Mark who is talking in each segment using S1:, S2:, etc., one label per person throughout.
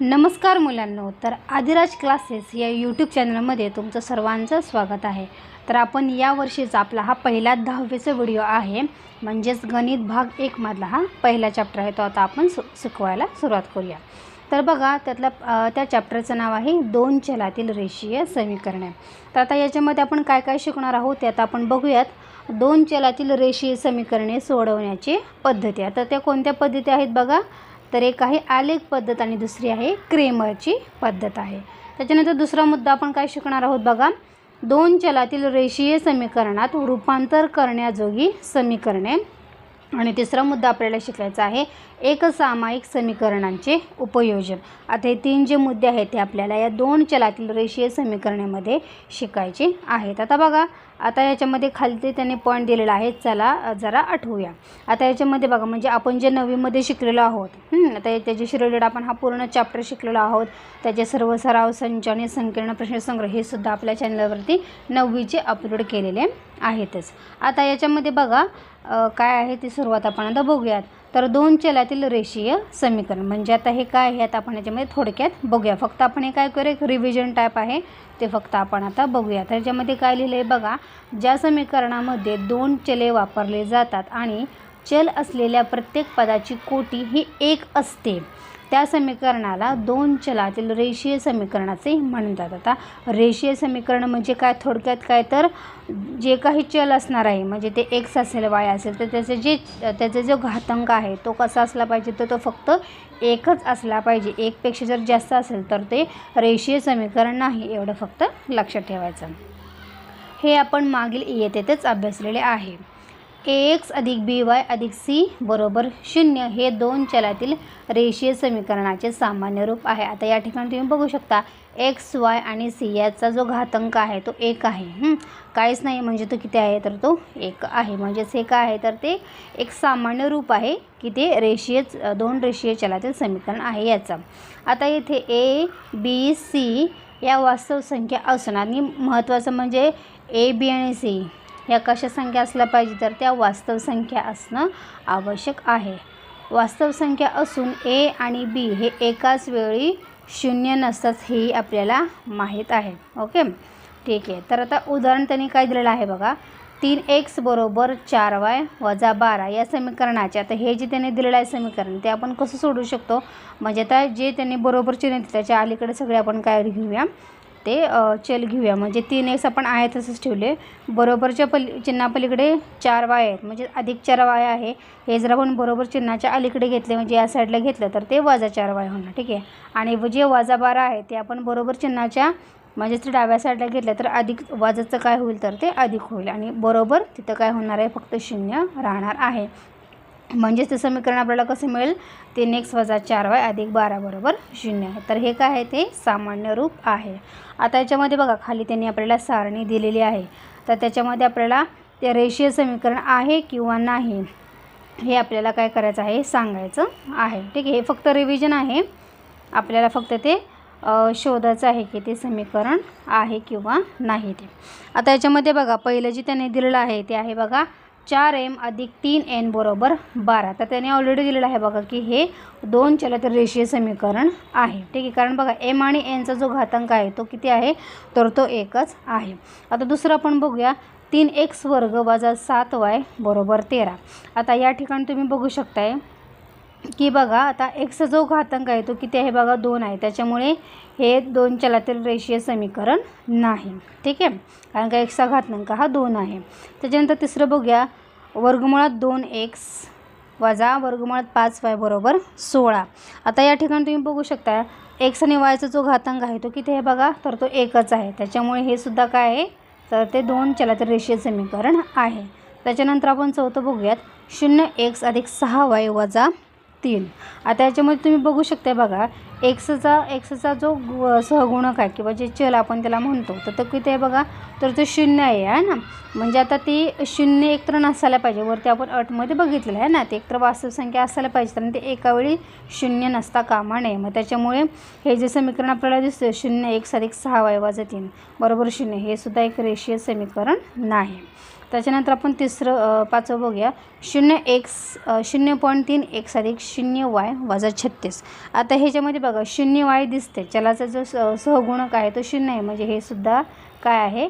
S1: नमस्कार मुलांनो तर आदिराज क्लासेस या यूट्यूब चॅनलमध्ये तुमचं सर्वांचं स्वागत आहे. तर आपण या वर्षीचा आपला हा पहिला दहावीचा व्हिडिओ आहे. म्हणजेच गणित भाग एकमधला हा पहिला चॅप्टर आहे. तो आता आपण सु शिकवायला सुरुवात करूया. तर बघा त्यातला त्या चॅप्टरचं नाव आहे दोन चलातील रेषीय समीकरणे. तर आता याच्यामध्ये आपण काय काय शिकणार आहोत ते आता आपण बघूयात. दोन चलातील रेषीय समीकरणे सोडवण्याची पद्धती आता त्या कोणत्या पद्धती आहेत बघा? तर एक आहे आलेख पद्धत आणि दुसरी आहे क्रेमरची पद्धत आहे. त्याच्यानंतर दुसरा मुद्दा आपण काय शिकणार आहोत बघा. दोन चलातील रेषीय समीकरणात रूपांतर करण्याजोगी समीकरणे. आणि तिसरा मुद्दा आपल्याला शिकायचा आहे एकसामायिक समीकरणांचे उपयोजन. आता हे तीन जे मुद्दे आहेत ते आपल्याला या दोन चलातील रेषीय समीकरणामध्ये शिकायचे आहेत. आता बघा आता याच्यामध्ये खालती त्याने पॉईंट दिलेला आहे. चला जरा आठवूया. आता याच्यामध्ये बघा म्हणजे आपण जे नवीमध्ये शिकलेलो आहोत आता त्याच्याशी रिलेटेड आपण हा पूर्ण चॅप्टर शिकलेलो आहोत. त्याचे सर्व सराव संच आणि संकीर्ण प्रश्नसंग्रह हे सुद्धा आपल्या चॅनलवरती नववीचे अपलोड केलेले आहेतच. आता याच्यामध्ये बघा काय आहे ती सुरुवात आपण आता बघूयात. तर दोन चलातील रेषीय समीकरण. म्हणजे आता हे काय आहे? आता आपण याच्यामध्ये थोडक्यात बघूया. फक्त आपण हे काय करू एक रिव्हिजन टाईप आहे. ते फक्त आपण आता बघूया. तर याच्यामध्ये काय लिहिलं आहे बघा ज्या समीकरणामध्ये दोन चले वापरले जातात आणि चल असलेल्या प्रत्येक पदाची कोटी ही एक असते. त्या समीकरणाला दोन चलातील रेषीय समीकरणाचे म्हणतात आता रेषीय समीकरण म्हणजे काय? थोडक्यात काय तर जे काही चल असणार आहे म्हणजे ते एक्स असेल वाय असेल तर त्याचे जे त्याचा जो घातांक आहे तो कसा असला पाहिजे? तर तो फक्त एकच असला पाहिजे. एकपेक्षा जर जास्त असेल तर ते रेषीय समीकरण नाही एवढं फक्त लक्षात ठेवायचं. हे आपण मागील इयतेतच अभ्यासलेले आहे. ए एक्स अधिक बी वाय अधिक सी बरोबर शून्य हे दोन चलातील रेषीय समीकरणाचे सामान्य रूप आहे. आता या ठिकाणी तुम्ही बघू शकता एक्स वाय आणि सी याचा जो घातांक आहे तो एक आहे. काहीच नाही म्हणजे तो किती आहे? तर तो एक आहे. म्हणजेच हे काय आहे? तर ते एक सामान्य रूप आहे की ते रेषीय दोन रेषीय चलातील समीकरण आहे याचं. आता येथे ए बी सी या वास्तव संख्या असणार. आणि महत्त्वाचं म्हणजे ए बी आणि सी. ह्या कशा संख्या असल्या पाहिजे तर त्या वास्तव संख्या असणं आवश्यक आहे. वास्तव संख्या असून ए आणि बी हे एकाच वेळी शून्य नसतात हेही आपल्याला माहीत आहे. ओके? ठीक आहे. तर आता उदाहरण त्यांनी काय दिलेलं आहे बघा. तीन एक्स बरोबर चार वाय वजा बारा या समीकरणाचे. आता हे जे त्यांनी दिलेलं आहे समीकरण ते आपण कसं सोडू शकतो? म्हणजे आता जे त्यांनी बरोबर चिन्ह त्याच्या अलीकडे सगळे आपण काय घेऊया? ते चल घेऊया. म्हणजे तीन एक्स आपण आहे तसंच ठेवले. बरोबरच्या पली चिन्हापलीकडे चार वाय आहेत. म्हणजे अधिक चार वाय आहे. हे जर आपण बरोबर चिन्हाच्या अलीकडे घेतले म्हणजे या साईडला घेतलं तर ते वजा चार वाय होणार. ठीक आहे? आणि जे वजा बारा आहे ते आपण बरोबर चिन्हाच्या म्हणजेच ते डाव्या साईडला घेतलं तर अधिक वाजाचं काय होईल तर ते अधिक होईल. आणि बरोबर तिथं काय होणार आहे फक्त शून्य राहणार आहे. म्हणजेच ते समीकरण आपल्याला कसं मिळेल? तीन एक्स वजा चार वाय अधिक बारा बरोबर शून्य आहे. तर हे काय आहे ते? सामान्य रूप आहे. आता याच्यामध्ये बघा खाली त्यांनी आपल्याला सारणी दिलेली आहे. तर त्याच्यामध्ये आपल्याला ते रेषीय समीकरण आहे किंवा नाही हे आपल्याला काय करायचं आहे? सांगायचं आहे. ठीक आहे हे फक्त रिव्हिजन आहे. आपल्याला फक्त ते शोधायचं आहे की ते समीकरण आहे किंवा नाही ते. आता याच्यामध्ये बघा पहिलं जे त्याने दिलेलं आहे ते आहे बघा चार एम अधिक तीन एन बरोबर बारा. तर त्याने ऑलरेडी दिलेलं आहे बघा की हे दोन चलातील रेषीय समीकरण आहे. ठीक आहे कारण बघा एम आणि एनचा जो घातांक आहे तो किती आहे? तर तो एकच आहे. आता दुसरं आपण बघूया. तीन एक्स वर्ग वजा सात वाय बरोबर तेरा. आता या ठिकाणी तुम्ही बघू शकताय की बघा आता एक्स जो घातांक आहे तो किती आहे बघा? दोन आहे. त्याच्यामुळे हे दोन चलातील रेषीय समीकरण नाही. ठीक आहे? कारण का एक्सचा घातांक हा दोन आहे. त्याच्यानंतर तिसरं बघूया. वर्गमुळात दोन एक्स वजा वर्गमुळात पाच वाय बरोबर सोळा. आता या ठिकाणी तुम्ही बघू शकता एक्स आणि वायचा जो घातांक आहे तो किती आहे बघा? तर तो एकच आहे. त्याच्यामुळे हे सुद्धा काय आहे? तर ते दोन चलातील रेषीय समीकरण आहे. त्याच्यानंतर आपण चौथं बघूयात. शून्य एक्स अधिक सहा वाय वजा तीन आता याच्यामध्ये तुम्ही बघू शकता बघा एक्सचा एक्सचा जो गु- सहगुणक आहे किंवा जे चल आपण त्याला म्हणतो तर तो किती आहे बघा तर तो शून्य आहे आहे ना? म्हणजे आता ती शून्य एकत्र नसायला पाहिजे वरती आपण अटमध्ये बघितलेलं आहे ना ते एकतर वास्तव संख्या असायला पाहिजे कारण ते एकावेळी शून्य नसता कामा नये. मग त्याच्यामुळे हे जे समीकरण आपल्याला दिसतं शून्य एक साधिक सहा वाय वाजा तीन बरोबर शून्य हे सुद्धा एक रेषीय समीकरण नाही. त्याच्यानंतर आपण तिसरं पाचवं बघूया. शून्य एक्स शून्य पॉईंट तीन एक्स अधिक शून्य वाय वजा छत्तीस. आता ह्याच्यामध्ये बघा शून्य वाय दिसते. चलाचा जो स सहगुणक आहे तो शून्य आहे. म्हणजे हे सुद्धा काय आहे?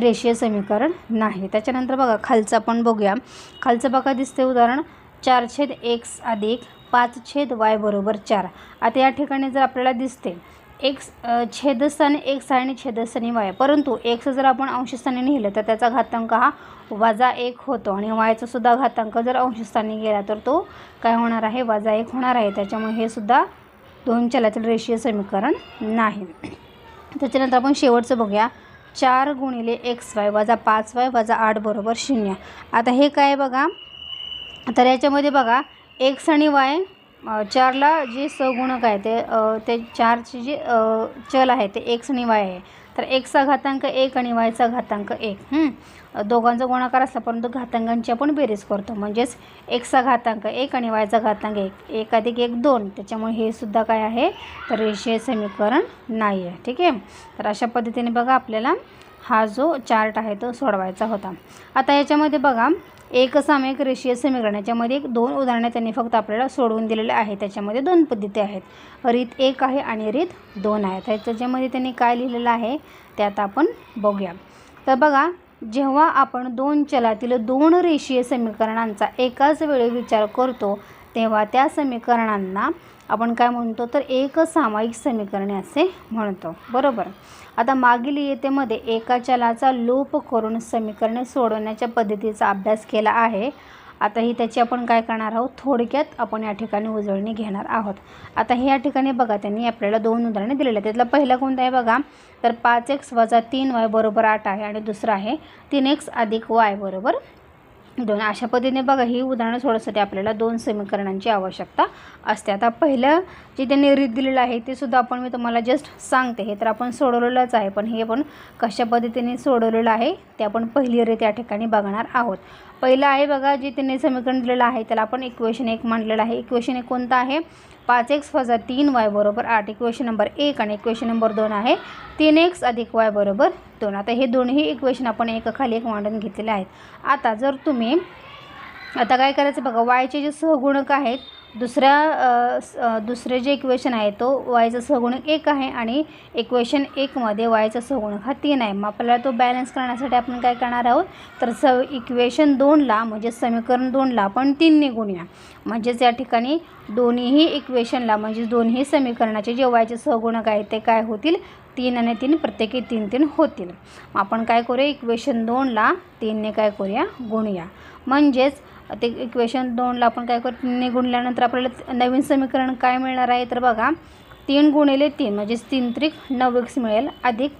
S1: रेषीय समीकरण नाही. त्याच्यानंतर बघा खालचं आपण बघूया. खालचं बघा दिसते उदाहरण. चार छेद एक्स अधिक पाच छेद वाय बरोबर चार. आता या ठिकाणी जर आपल्याला दिसते एक्स छेदस्थानी एक्स आणि छेदस्थानी वाय. परंतु एक्स जर आपण अंशस्थानी लिहिलं तर त्याचा घातांक हा वजा एक होतो. आणि वायचा सुद्धा घातांक जर अंशस्थानी गेला तर तो काय होणार आहे? वजा एक होणार आहे. त्याच्यामुळे हे सुद्धा दोन चलातील रेषीय समीकरण नाही. त्याच्यानंतर आपण शेवटचं बघूया. चार गुणिले एक्स वाय वजा पाच वाय वजा आठ बरोबर शून्य. आता हे काय आहे बघा? तर याच्यामध्ये बघा एक्स आणि वाय चारला जे सगुणक आहे ते ते चारचे जे चल आहे ते एक्स आणि वाय आहे. तर एक्सचा घातांक एक आणि वायचा घातांक एक दोघांचा गुणाकार असला परंतु घातांकांची आपण बेरीज करतो. म्हणजेच एक्सचा घातांक एक आणि वायचा घातांक एक. एक अधिक एक दोन. त्याच्यामुळे हे सुद्धा काय आहे? तर रेषीय समीकरण नाही आहे ठीक आहे? तर अशा पद्धतीने बघा आपल्याला हा जो चार्ट आहे तो सोडवायचा होता. आता याच्यामध्ये बघा एक सामायिक रेषीय समीकरण. याच्यामध्ये एक दोन उदाहरणे त्यांनी फक्त आपल्याला सोडवून दिलेले आहे त्याच्यामध्ये दोन पद्धती आहेत. रीत एक आहे आणि रीत दोन आहे. तर त्याच्यामध्ये त्यांनी काय लिहिलेलं आहे ते आता आपण बघूया. तर बघा जेव्हा आपण दोन चलातील दोन रेषीय समीकरणांचा एकाच वेळी विचार करतो तेव्हा त्या समीकरणांना आपण काय म्हणतो तर एक सामायिक समीकरणे असे म्हणतो. बरोबर? आता मागील येतेमध्ये एका चलाचा लोप करून समीकरणे सोडवण्याच्या पद्धतीचा अभ्यास केला आहे. आता ही त्याची आपण काय करणार आहोत? थोडक्यात आपण या ठिकाणी उजळणी घेणार आहोत. आता हे या ठिकाणी बघा त्यांनी आपल्याला दोन उदाहरणे दिलेले आहेत. त्यातलं पहिलं कोणतं आहे बघा? तर पाच एक्स वजा तीन वाय बरोबर आठ आहे आणि दुसरं आहे तीन एक्स अधिक वाय बरोबर दोन अशा पद्धतीने बघा ही उदाहरणं सोडवण्यासाठी आपल्याला दोन समीकरणांची आवश्यकता असते. आता पहिलं जे त्यांनी रीत दिलेलं आहे ते सुद्धा आपण मी तुम्हाला जस्ट सांगते. हे तर आपण सोडवलेलंच आहे पण हे आपण कशा पद्धतीने सोडवलेलं आहे ते आपण पहिली रीत या ठिकाणी बघणार आहोत. पहिलं आहे बघा जे त्यांनी समीकरण दिलेलं आहे त्याला आपण इक्वेशन एक मांडलेलं आहे. इक्वेशन एक कोणतं आहे? पाच एक्स वजा तीन वाय बरोबर आठ. इक्वेशन नंबर एक आणि इक्वेशन नंबर दोन आहे. तीन एक्स अधिक वाय बरोबर दोन. आता हे दोन्ही इक्वेशन आपण एकाखाली एक मांडून घेतलेले आहेत. आता जर तुम्ही आता काय करायचं बघा वायचे जे सहगुणक आहेत दुसऱ्या स- दुसरे जे इक्वेशन आहे तो वायचा सहगुणक एक आहे आणि इक्वेशन एकमध्ये वायचा सहगुणक हा तीन आहे. मग आपल्याला तो बॅलन्स करण्यासाठी आपण काय करणार आहोत? तर स इक्वेशन दोनला म्हणजे समीकरण दोनला आपण तीनने गुणूया म्हणजेच या ठिकाणी दोन्हीही इक्वेशनला म्हणजे दोन्ही समीकरणाचे जे वायचे सहगुणक आहेत ते काय होतील? तीन आणि तीन प्रत्येकी तीन तीन होतील. मग आपण काय करूया? इक्वेशन दोनला तीनने काय करूया? गुणूया. म्हणजेच ते इक्वेशन दोनला आपण काय करू तीनने गुणल्यानंतर आपल्याला नवीन समीकरण काय मिळणार आहे? तर बघा तीन गुणिले तीन म्हणजेच तीन त्रिक नऊ एक्स मिळेल. अधिक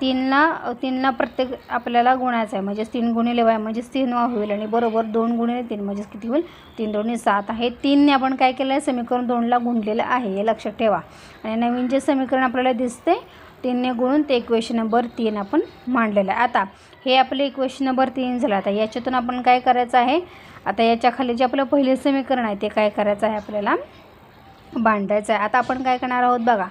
S1: तीनला तीनला प्रत्येक आपल्याला गुणायचं आहे. म्हणजेच तीन गुणिले वाय म्हणजेच तीन वा होईल. आणि बरोबर दोन गुणिले तीन म्हणजेच किती होईल? तीन दोन्ही सात आहे. तीनने आपण काय केलं आहे? समीकरण दोनला गुणलेलं आहे. हे लक्षात ठेवा. आणि नवीन जे समीकरण आपल्याला दिसते तीनने गुणून ते इक्वेशन नंबर तीन आपण मांडलेलं आहे. आता हे आपले इक्वेशन नंबर तीन झालं. आता याच्यातून आपण काय करायचं आहे? आता याच्या खाली जे आपलं पहिले समीकरण आहे ते काय करायचं आहे आपल्याला? बांधायचं आहे. आता आपण काय करणार आहोत बघा.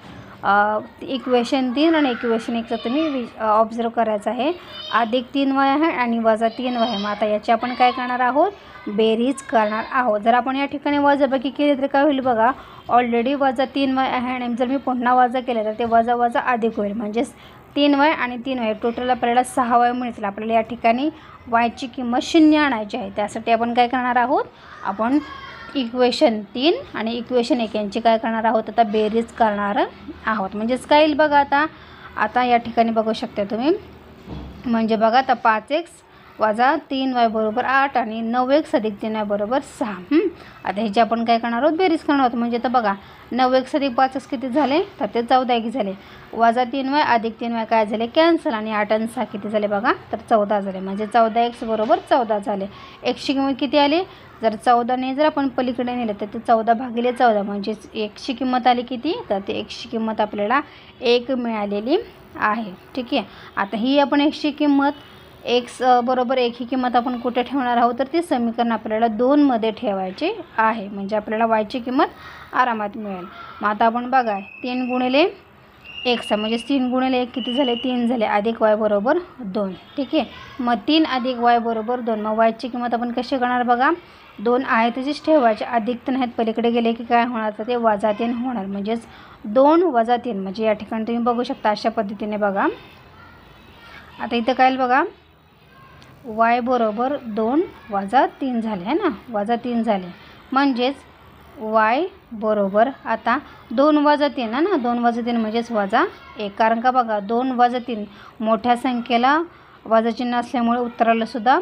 S1: इक्वेशन तीन आणि इक्वेशन एकचं तुम्ही ऑब्झर्व करायचं आहे. अधिक तीन वय आहे आणि वजा तीन वय आहे. मग आता याची आपण काय करणार आहोत? बेरीज करणार आहोत. जर आपण या ठिकाणी वजाबाकी केली तर काय होईल बघा? ऑलरेडी वजा तीन वय आहे आणि जर मी पुन्हा वजा केलं तर ते वजा वजा अधिक होईल. म्हणजेच तीन वय आणि तीन वय. टोटल आपल्याला सहा वय मिळतील. आपल्याला या ठिकाणी वायची किंमत शून्य आणायची आहे. त्यासाठी आपण काय करणार आहोत? आपण इक्वेशन तीन आणि इक्वेशन एक यांची काय करणार आहोत? आता बेरीज करणार आहोत. म्हणजेच काय येईल बघा आता. आता या ठिकाणी बघू शकता तुम्ही. म्हणजे बघा आता पाच एक्स वजा तीन वाय बरोबर आठ आणि नऊ एक्स अधिक तीन वाय बरोबर सहा. हं? आता ह्याची आपण काय करणार आहोत? बेरीज करणार आहोत. म्हणजे तर बघा नऊ एक अधिक पाचच किती झाले? तर ते चौदा एक झाले. वजा तीन वाय अधिक तीन वाय काय झाले? कॅन्सल. आणि आठ आणि सहा किती झाले बघा? तर चौदा झाले. म्हणजे चौदा एक्स बरोबर चौदा झाले. एकशे किंमत किती आली? जर चौदाने जर आपण पलीकडे नेलं तर ते चौदा भागिले चौदा. म्हणजेच एकशे किंमत आली किती? तर ते एकशे किंमत आपल्याला एक मिळालेली आहे. ठीक आहे? आता ही आपण एकशे किंमत एक्स बरोबर एक ही किंमत आपण कुठे ठेवणार आहोत? तर ते समीकरण आपल्याला दोनमध्ये ठेवायचे आहे. म्हणजे आपल्याला वायची किंमत आरामात मिळेल. मग आता आपण बघा तीन गुणिले एक्स आहे म्हणजेच तीन गुणिले एक किती झाले? तीन झाले. अधिक वाय बरोबर दोन. ठीक आहे? मग तीन अधिक वाय बरोबर दोन. मग वायची किंमत आपण कशी करणार बघा? दोन आहे तशीच ठेवायचे. अधिक तर नाहीत पलीकडे गेले की काय होणार? तर ते वजा तीन होणार. म्हणजेच दोन वजा तीन. म्हणजे या ठिकाणी तुम्ही बघू शकता अशा पद्धतीने बघा. आता इथं काय बघा? वाय बरोबर दोन वजा तीन झाले आहे ना? वजा तीन झाले. म्हणजेच वाय बरोबर आता दोन वजा तीन आहे ना? दोन वजा तीन म्हणजेच वजा एक. कारण का बघा दोन वजा तीन मोठ्या संख्येला वजाचिन्ह असल्यामुळे उत्तराला सुद्धा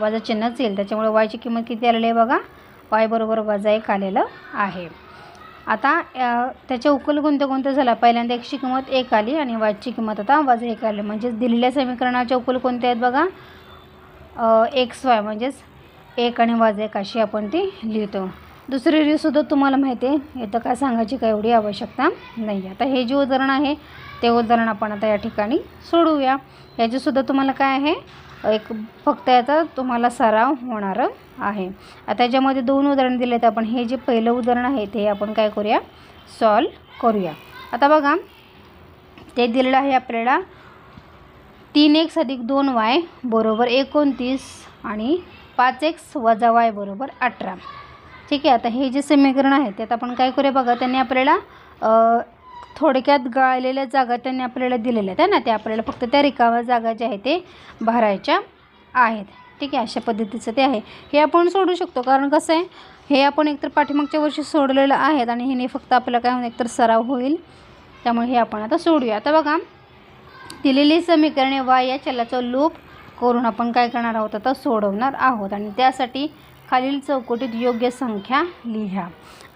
S1: येईल. त्याच्यामुळे वायची किंमत किती आलेली आहे बघा? वाय बरोबर वजा एक आलेलं आहे. आता त्याच्या उकल कोणत्या कोणत्या झाला पहिल्यांदा एकची किंमत एक आली आणि वायची किंमत आता वजा एक आली. म्हणजेच दिलेल्या समीकरणाच्या उकल कोणत्या आहेत बघा? एक्स वाय म्हणजेच एक आणि वाज एक अशी आपण ती लिहितो. दुसरी रीसुद्धा तुम्हाला माहिती आहे इथं काय सांगायची काय एवढी आवश्यकता नाही आता हे जे उदाहरण आहे ते उदाहरण आपण आता या ठिकाणी सोडवूया. याचीसुद्धा तुम्हाला काय आहे एक फक्त याचा तुम्हाला सराव होणार आहे. आता याच्यामध्ये दोन उदाहरण दिले आहेत आपण हे जे पहिलं उदाहरण आहे ते आपण काय करूया सॉल्व करूया. आता बघा ते दिलेलं आहे आपल्याला तीन एक्स अधिक दोन वाय बरोबर एकोणतीस आणि पाच एक्स वजा वाय बरोबर अठरा. ठीक आहे आता हे जे समीकरण आहे त्यात आपण काय करूया बघा त्यांनी आपल्याला थोडक्यात गाळलेल्या जागा त्यांनी आपल्याला दिलेल्या आहेत ना? ते आपल्याला फक्त त्या रिकाव्या जागा ज्या आहेत ते भरायच्या आहेत. ठीक आहे अशा पद्धतीचं ते आहे. हे आपण सोडू शकतो कारण कसं आहे हे आपण एकतर पाठीमागच्या वर्षी सोडलेलं आहेत आणि हे फक्त आपल्याला काय होईल एकतर सराव होईल. त्यामुळे हे आपण आता सोडूया. आता बघा दिलेली समीकरणे वाय या चलाचा लूप करून आपण काय करणार आहोत? आता सोडवणार आहोत. आणि त्यासाठी खालील चौकटीत योग्य संख्या लिहा.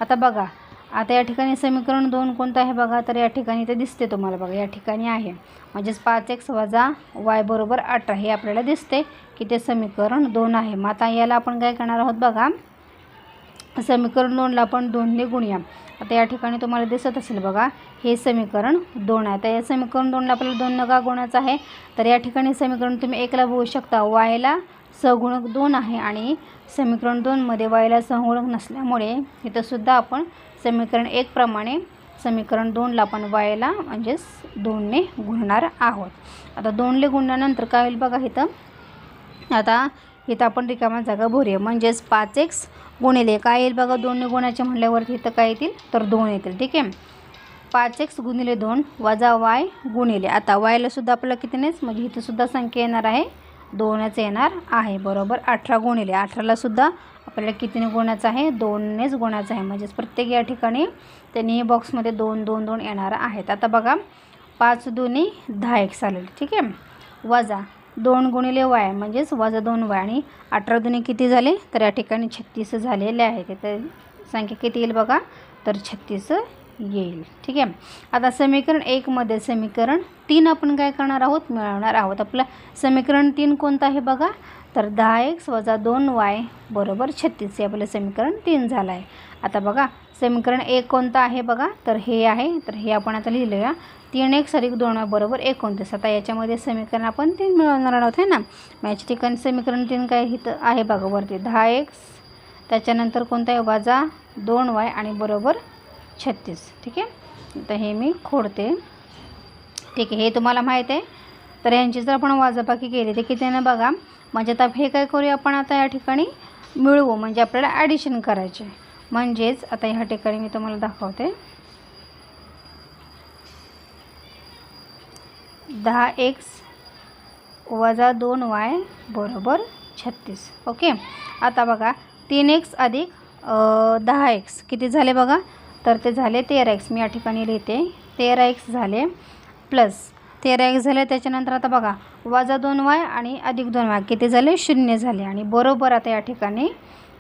S1: आता बघा आता या ठिकाणी समीकरण दोन कोणतं आहे बघा? तर या ठिकाणी ते दिसते तुम्हाला बघा या ठिकाणी आहे. म्हणजेच पाच एक्स वजा वाय बरोबर अठरा हे आपल्याला दिसते की ते समीकरण दोन आहे. मग आता याला आपण काय करणार आहोत बघा? समीकरण दोनला आपण दोनने गुणूया. आता या ठिकाणी तुम्हाला दिसत असेल बघा हे समीकरण दोन आहे. तर या समीकरण दोनला आपल्याला दोन नगा गुणाचं आहे. तर या ठिकाणी समीकरण तुम्ही एकला बघू शकता. वायला सगुणक दोन आहे आणि समीकरण दोनमध्ये वायला सहगुणक नसल्यामुळे इथंसुद्धा आपण समीकरण एकप्रमाणे समीकरण दोनला आपण वायला म्हणजेच दोनने गुणणार आहोत. आता दोनले गुणल्यानंतर काय होईल बघा इथं. आता इथं आपण रिकामा जागा भरूया. म्हणजेच पाच एक्स गुणिले काय येईल बघा? दोनने गुणाचे म्हटल्यावरती इथं काय येतील? तर दोन येतील. ठीक आहे? पाच एक्स गुणिले दोन वजा वाय गुणिले. आता वायला सुद्धा आपल्याला किती नाहीच म्हणजे इथं सुद्धा संख्या येणार आहे. दोनच येणार आहे. बरोबर? अठरा गुणिले. अठरालासुद्धा आपल्याला कितीने गुणाचं आहे? दोननेच गुणाचं आहे. म्हणजेच प्रत्येक या ठिकाणी त्यांनी बॉक्समध्ये दोन दोन दोन येणार आहेत. आता बघा. पाच दोन्ही दहा एक आलेले. ठीक आहे? वजा दोन गुणिले वाय म्हणजेच वजा दोन वाय. आणि अठरा दुने किती झाले? तर या ठिकाणी छत्तीस झालेले आहे. तर संख्या किती येईल बघा? तर छत्तीस येईल. ठीक आहे? आता समीकरण एकमध्ये समीकरण तीन आपण काय करणार आहोत? मिळवणार आहोत. आपलं समीकरण तीन कोणतं आहे बघा? तर दहा एक्स वजा दोन वाय बरोबर छत्तीस. हे आपलं समीकरण तीन झालं आहे. आता बघा समीकरण एक कोणतं आहे बघा? तर हे आहे तर हे आपण आता लिहिलं तीन एक अधिक दोन वाय बरोबर एकोणतीस. आता याच्यामध्ये समीकरण आपण तीन मिळवणार आहोत आहे ना? मॅच याच्या ठिकाणी समीकरण तीन काय इथं आहे बघा वरती. दहा एक्स त्याच्यानंतर कोणतं आहे? वाजा दोन वाय आणि बरोबर छत्तीस. ठीक आहे? तर हे मी खोडते. ठीक आहे हे तुम्हाला माहीत आहे. तर यांची जर आपण वाजाबाकी केली तर किती ना बघा? म्हणजे आता हे काय करूया आपण आता या ठिकाणी? मिळवू म्हणजे आपल्याला ॲडिशन करायचे. म्हणजेच आता ह्या ठिकाणी मी तुम्हाला दाखवते. दहा एक्स वजा दोन वाय बरोबर छत्तीस. ओके? आता बघा तीन एक्स अधिक दहा एक्स. किती झाले बघा? तर ते झाले तेरा एक्स. मी या ठिकाणी लिहिते. तेरा एक्स झाले प्लस. तेरा एक्स झाले त्याच्यानंतर आता बघा वजा दोन वाय आणि अधिक दोन वाय. किती झाले? शून्य झाले. आणि बरोबर आता या ठिकाणी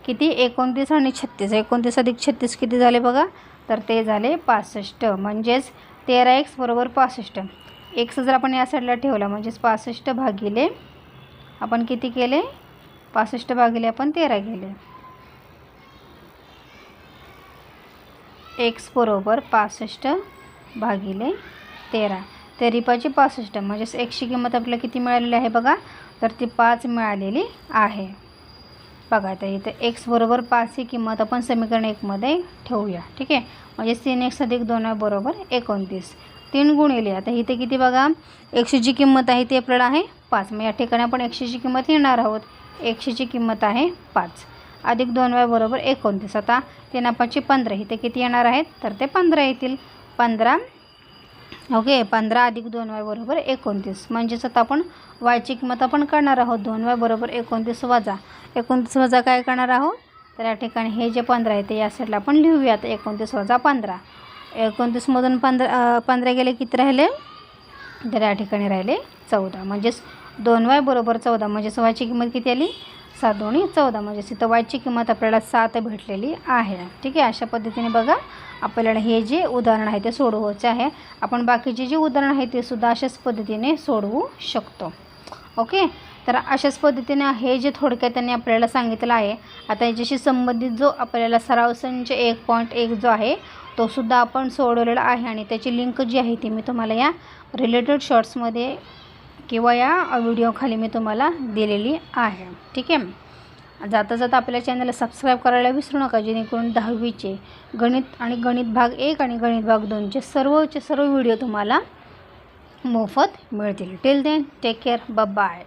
S1: किती? एकोणतीस आणि छत्तीस. एकोणतीस अधिक छत्तीस किती झाले बघा? तर ते झाले पासष्ट. म्हणजेच तेरा एक्स बरोबर पासष्ट. एक्स जर आपण या साईडला ठेवला म्हणजेच पासष्ट भागिले आपण किती केले? पासष्ट भागिले आपण तेरा केले. एक्स बरोबर पासष्ट भागिले तेरा. तेरिपाची पासष्ट. म्हणजेच एकशे किंमत आपल्याला किती मिळालेली आहे बघा? तर ती पाच मिळालेली आहे. बघा आता इथं एक्स बरोबर पाच ही किंमत आपण समीकरण एकमध्ये ठेवूया ठीक आहे? म्हणजे तीन एक्स अधिक दोन बरोबर एकोणतीस. तीन गुणिले आता इथे किती बघा? एकशेची किंमत आहे ती आपल्याला आहे पाच. मग या ठिकाणी आपण एकशेची किंमत येणार आहोत. एकशेची किंमत आहे पाच. अधिक दोन वेळा बरोबर एकोणतीस. आता तीन पाचशे पंधरा इथे किती येणार आहेत? तर ते पंधरा येतील. पंधरा ओके पंधरा अधिक दोन वाय बरोबर एकोणतीस. म्हणजेच आता आपण वायची किंमत आपण करणार आहोत. दोन वाय बरोबर एकोणतीस वजा. एकोणतीस वजा काय करणार आहोत? तर या ठिकाणी हे जे पंधरा आहे ते या साईडला आपण लिहूयात. एकोणतीस वजा पंधरा. एकोणतीसमधून पंधरा पंधरा गेले किती राहिले? तर या ठिकाणी राहिले चौदा. म्हणजेच दोन वाय बरोबर चौदा. म्हणजेच वायची किंमत किती आली? सात दोन्ही चौदा. म्हणजे इथं वायची किंमत आपल्याला सात भेटलेली आहे. ठीक आहे अशा पद्धतीने बघा आपल्याला हे जे उदाहरण आहे ते सोडवायचे आहे. आपण बाकीचे जे उदाहरण आहे ते सुद्धा अशाच पद्धतीने सोडवू शकतो. ओके? तर अशाच पद्धतीने हे जे थोडक्यात त्यांनी आपल्याला सांगितलं आहे आता याच्याशी संबंधित जो आपल्याला सराव संच एक पॉईंट एक जो आहे तो सुद्धा आपण सोडवलेला आहे. आणि त्याची लिंक जी आहे ती मी तुम्हाला या रिलेटेड शॉर्ट्समध्ये किंवा या व्हिडिओखाली मी तुम्हाला दिलेली आहे. ठीक आहे? जाता जाता आपल्या चॅनलला सबस्क्राईब करायला विसरू नका जेणेकरून दहावीचे गणित आणि गणित भाग एक आणि गणित भाग दोनचे सर्वचे सर्व व्हिडिओ तुम्हाला मोफत मिळतील. Till then take care bye